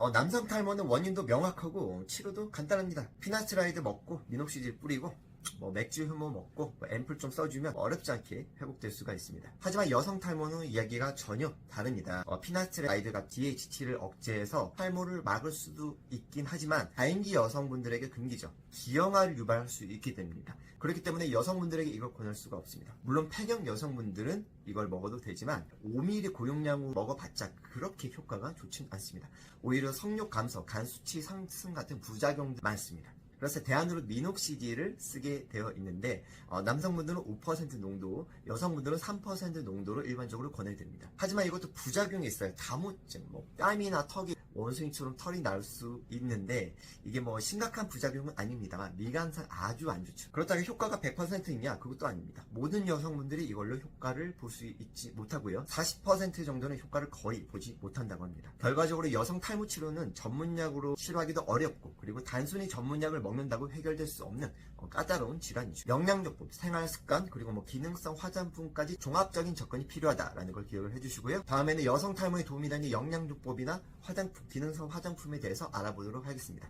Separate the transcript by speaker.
Speaker 1: 어, 남성 탈모는 원인도 명확하고 치료도 간단합니다. 피나스라이드 먹고 미녹시딜 뿌리고 뭐 맥주 효모 먹고 뭐 앰플 좀 써주면 어렵지 않게 회복될 수가 있습니다. 하지만 여성 탈모는 이야기가 전혀 다릅니다. 어, 피나스라이드가 DHT를 억제해서 탈모를 막을 수도 있긴 하지만 다행히 여성분들에게 금기죠. 기형아를 유발할 수 있게 됩니다. 그렇기 때문에 여성분들에게 이걸 권할 수가 없습니다. 물론 폐경 여성분들은 이걸 먹어도 되지만 5mm 고용량으로 먹어봤자 그렇게 효과가 좋진 않습니다. 오히려 성욕 감소, 간 수치 상승 같은 부작용도 많습니다. 그래서 대안으로 미녹시딜을 쓰게 되어 있는데 어, 남성분들은 5% 농도, 여성분들은 3% 농도로 일반적으로 권해드립니다. 하지만 이것도 부작용이 있어요. 다모증, 뭐 뺨이나 턱이 원숭이처럼 털이 날 수 있는데 이게 뭐 심각한 부작용은 아닙니다만 미간상 아주 안 좋죠. 그렇다고 효과가 100%냐? 그것도 아닙니다. 모든 여성분들이 이걸로 효과를 볼 수 있지 못하고요. 40% 정도는 효과를 거의 보지 못한다고 합니다. 결과적으로 여성 탈모 치료는 전문약으로 치료하기도 어렵고 그리고 단순히 전문약을 먹는다고 해결될 수 없는 어, 까다로운 질환이죠. 영양요법, 생활습관 그리고 뭐 기능성 화장품까지 종합적인 접근이 필요하다라는 걸 기억을 해주시고요. 다음에는 여성 탈모에 도움이 되는 영양요법이나 화장품, 기능성 화장품에 대해서 알아보도록 하겠습니다.